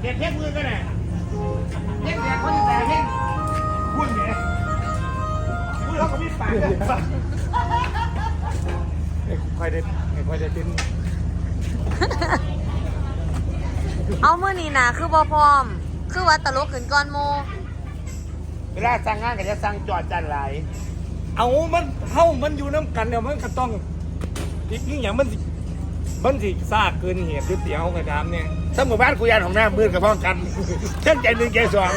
เด็กเพ่งมือกันแหละเพ่งแดกคนที่แต่เพ่งคุณเนี่ยคุณเขาก็มีปากเลยไอ้ค่อยได้ไอ้ค่อยได้ติ้นเอามื้อนี้นะคือบ่พร้อม คือว่าตลกขึ้นก่อนโมเวลาสั่งงานก็จะสั่งจอดจันหลายเอามันเฮามันอยู่น้ำกันเนี่ยมันก็ต้องอีกนี่อย่างมันสิ มันสิซากเกินเหตุหรือเสียเฮาก็ตามเนี่ยถ้าหมู่บ้านคุยกันของหน้ามืดกับพ้องกันเช่นใจหนึ่งใจสอง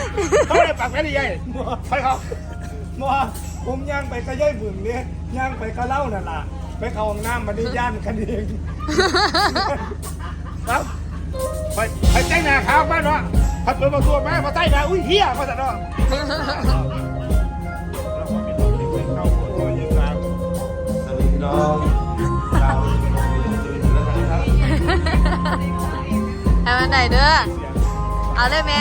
เขาไม่ได้ปากแค่นี้ยัยไปเขาบ่ผมย่างไปก็ย่อยบึงเนี่ยย่างไปก็เล่านั่นล่ะไปเข้าห้องน้ำมาได้ย่านกันเองครับไปไปแต่งหน้าขาวมาเนาะพัดเปิดประตูมาพอใต้มาอุ้ยเฮียมาแต่เนาะน้อง ทำอันไหนเด้อ เอาเลยแม่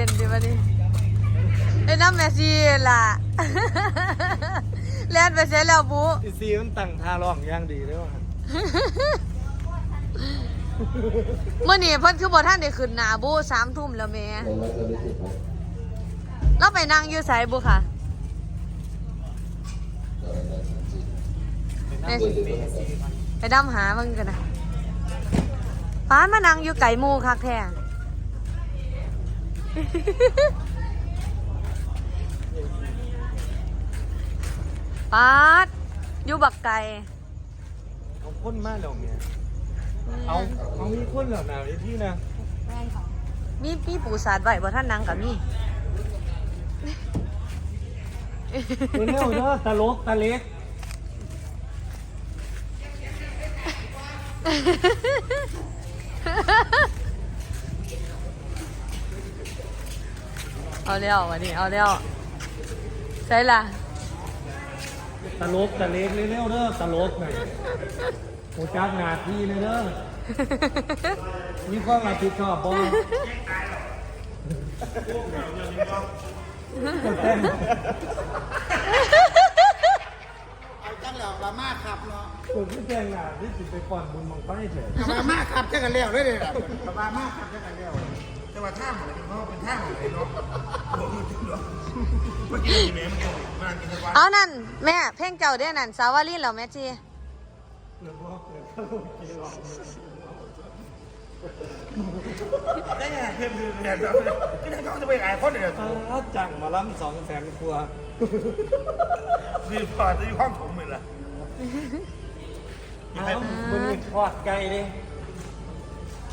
ลงก็เป็นดิบันนี้ไอ้น้ำแมซี่ล่ะแล่นไปเสียแล้วบูอีซีมันตั้งท่าร้องอย่างดีเลยว่าเมื่อนี้เพิ่นคือบ่ท่านได้ขึ้นหน้าบูสามทุ่มแล้วแม่ในร้อยเก้าสิบครับเราไปนั่งอยู่ไสบุค่ะแม่ไปดำหาเบิ่งกันนะป้านมานั่งอยู่ไก่หมูคักแท้ ป้าดอยู่บักไก่เอาคนมาแล้วเนี่ยเอาเอามีคนแล้วนะไอ้ที่นะมีพี่ปูสาดไว้บ่ท่านนั่งกับนี่เร็วเด้อตลกตะเล็ก เอาแล้ววันนี้เอาแล้วใช่ล่ะตลกตะเล็กเร็วๆเด้อตลกหน่อยโอ้จักหน้าที่เลยเด้อมีความรับผิดชอบบ่เต้นเอาจังแล้วลามาขับเนาะผมที่แต่งงานที่สิไปก่อนบุญมังไฟเถอะลามาขับจังกันแล้วเลยเลยลามาขับจังกันแล้วแต่ ว่าท่าหมือนเนาะเป็นท่าเหมือนเนาะเมื่อกี้มีแม่มันมากินทุกวันเอานั่น แม่เพ่งเจ้าเด้อนั่นสาวาลีนแล้วแม่จีได้ไงเพื่อนๆเนี่ยก็ได้ต้องจะไปหลายคนเลยวถ้าจังมาล้ำสองแสนครัวคือพอจะอยู่ห้องผมเลยล่ะเอามึงทอดไก่ดิ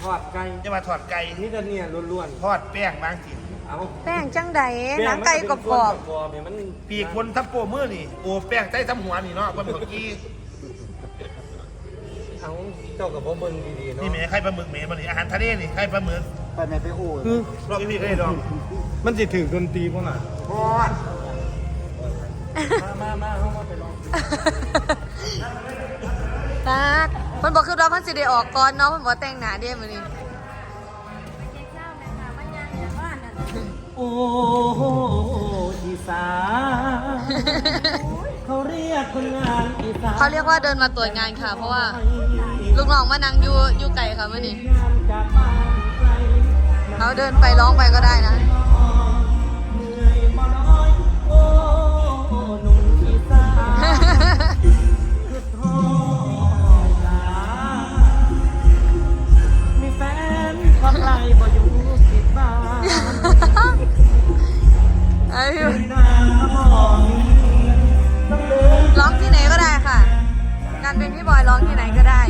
ทอดไก่จะมาถอดไก่นี่จะเนี่ยล้วนทอดแป้งบางทีๆเอาแป้งจังใดหนังไก่กรอบกรอบเนี่ยมันปีกคนทับโปมือนี่โอ้แป้งใต้ทำหัวนี่เนาะคนเมื่อกี้เอาเจ้ากับพ่อเบิ้งดีๆเนาะนี่แม่ไข่ปลาหมึกแม่มันนี่อาหารทะเลนี่ไข่ปลาหมึกไปแม่ไปโอ้ยคือลองนี่เคยลองมันสิถือดนตรีป่ะน่ะทอดมามามาเข้ามาไปลองตาก เพิ่นบอกคือว่าเพิ่นสิได้ออกก่อนเนาะเพิ่นบอกแต่งหน้าเด้มื้อนี้เโอ้โหอีสานเขาเรียกคนงานอีสานเขาเรียกว่าเดินมาตรวจงานค่ะ เพราะว่าลูกน้องมานั่งอยู่อยู่ไกลค่ะมื่อนี้งานจากบ้านไกลเขาเดินไปร้องไปก็ได้นะ ร้องที่ไหนก็ได้ค่ะ การเป็นพี่บอยร้องที่ไหนก็ได้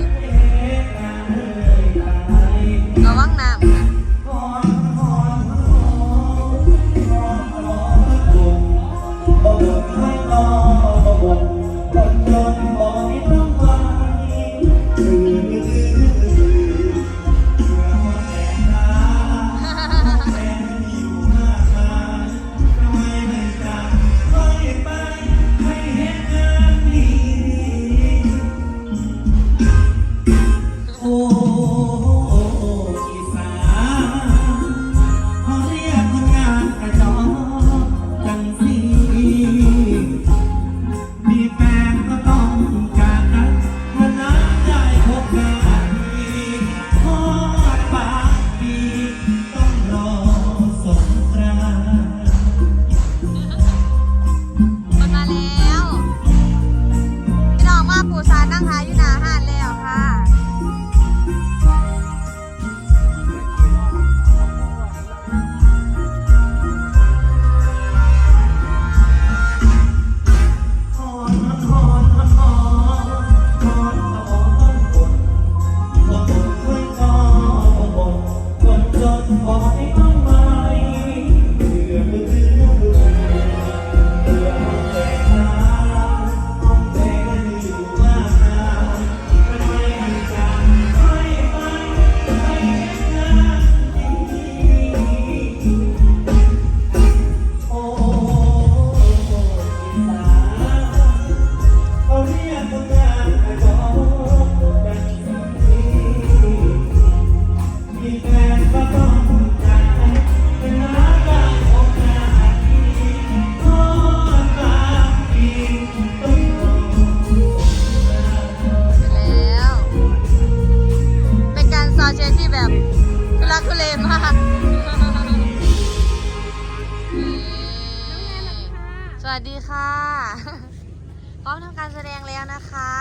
ร้อมทำการแสดงแล้วนะคะ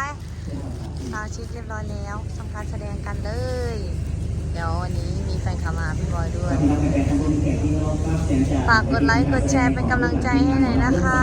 สาวชิดเรียบร้อยแล้วทำการแสดงกันเลย เดี๋ยววันนี้มีแฟนคลับมาพี่บอยด้วย ฝากกดไลค์กดแชร์เป็นกำลังใจให้หน่อยนะคะ